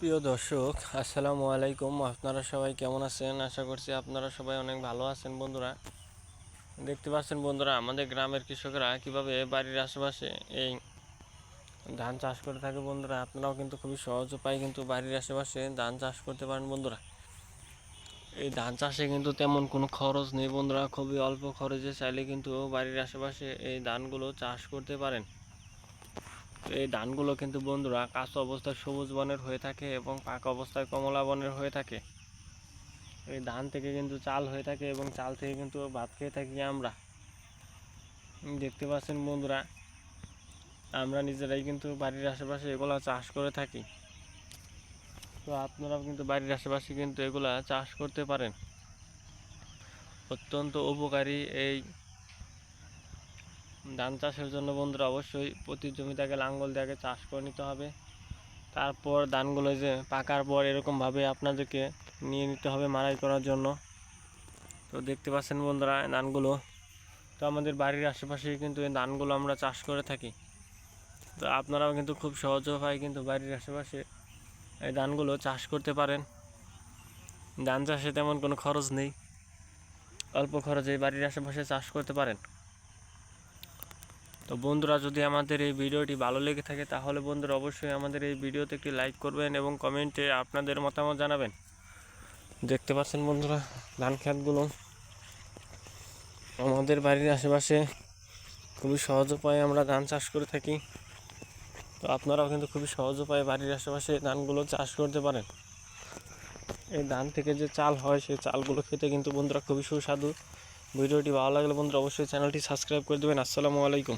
প্রিয় দর্শক, আসসালামু আলাইকুম। আপনারা সবাই কেমন আছেন? আশা করছি আপনারা সবাই অনেক ভালো আছেন বন্ধুরা। দেখতে পাচ্ছেন বন্ধুরা, আমাদের গ্রামের কৃষকরা কীভাবে বাড়ির আশেপাশে এই ধান চাষ করে থাকে বন্ধুরা, আপনারাও কিন্তু খুবই সহজ উপায় কিন্তু বাড়ির আশেপাশে ধান চাষ করতে পারেন বন্ধুরা। এই ধান চাষে কিন্তু তেমন কোনো খরচ নেই বন্ধুরা, খুবই অল্প খরচে চাইলে কিন্তু বাড়ির আশেপাশে এই ধানগুলো চাষ করতে পারেন। এই ধানগুলো কিন্তু বন্ধুরা কাঁচা অবস্থায় সবুজ বনের হয়ে থাকে এবং পাকা অবস্থায় কমলা বনের হয়ে থাকে। এই ধান থেকে কিন্তু চাল হয়ে থাকে এবং চাল থেকে কিন্তু ভাত খেয়ে থাকি আমরা। দেখতে পাচ্ছেন বন্ধুরা, আমরা নিজেরাই কিন্তু বাড়ির আশেপাশে এগুলা চাষ করে থাকি। তো আপনারাও কিন্তু বাড়ির আশেপাশে কিন্তু এগুলা চাষ করতে পারেন। অত্যন্ত উপকারী এই ধান চাষের জন্য বন্ধুরা অবশ্যই প্রতি জমিটাকে লাঙ্গল দিয়ে আগে চাষ করে নিতে হবে। তারপর ধানগুলো যে পাকার পর এরকমভাবে আপনাদেরকে নিয়ে নিতে হবে মাড়াই করার জন্য। তো দেখতে পাচ্ছেন বন্ধুরা ধানগুলো। তো আমাদের বাড়ির আশেপাশে কিন্তু এই ধানগুলো আমরা চাষ করে থাকি। তো আপনারাও কিন্তু খুব সহজ উপায় কিন্তু বাড়ির আশেপাশে এই ধানগুলো চাষ করতে পারেন। ধান চাষে তেমন কোনো খরচ নেই। অল্প খরচে বাড়ির আশেপাশে চাষ করতে পারেন। তো বন্ধুরা, যদি আমাদের এই ভিডিওটি ভালো লেগে থাকে, তাহলে বন্ধুরা অবশ্যই আমাদের এই ভিডিওতে একটি লাইক করবেন এবং কমেন্টে আপনাদের মতামত জানাবেন। দেখতে পাচ্ছেন বন্ধুরা, ধান ক্ষেতগুলো আমাদের বাড়ির আশেপাশে খুবই সহজ উপায়ে আমরা ধান চাষ করে থাকি। তো আপনারাও কিন্তু খুবই সহজ উপায়ে বাড়ির আশেপাশে ধানগুলো চাষ করতে পারেন। এই ধান থেকে যে চাল হয়, সেই চালগুলো খেতে কিন্তু বন্ধুরা খুবই সুস্বাদু। ভিডিওটি ভালো লাগলে বন্ধুরা অবশ্যই চ্যানেলটি সাবস্ক্রাইব করে দেবেন। আসসালামু আলাইকুম।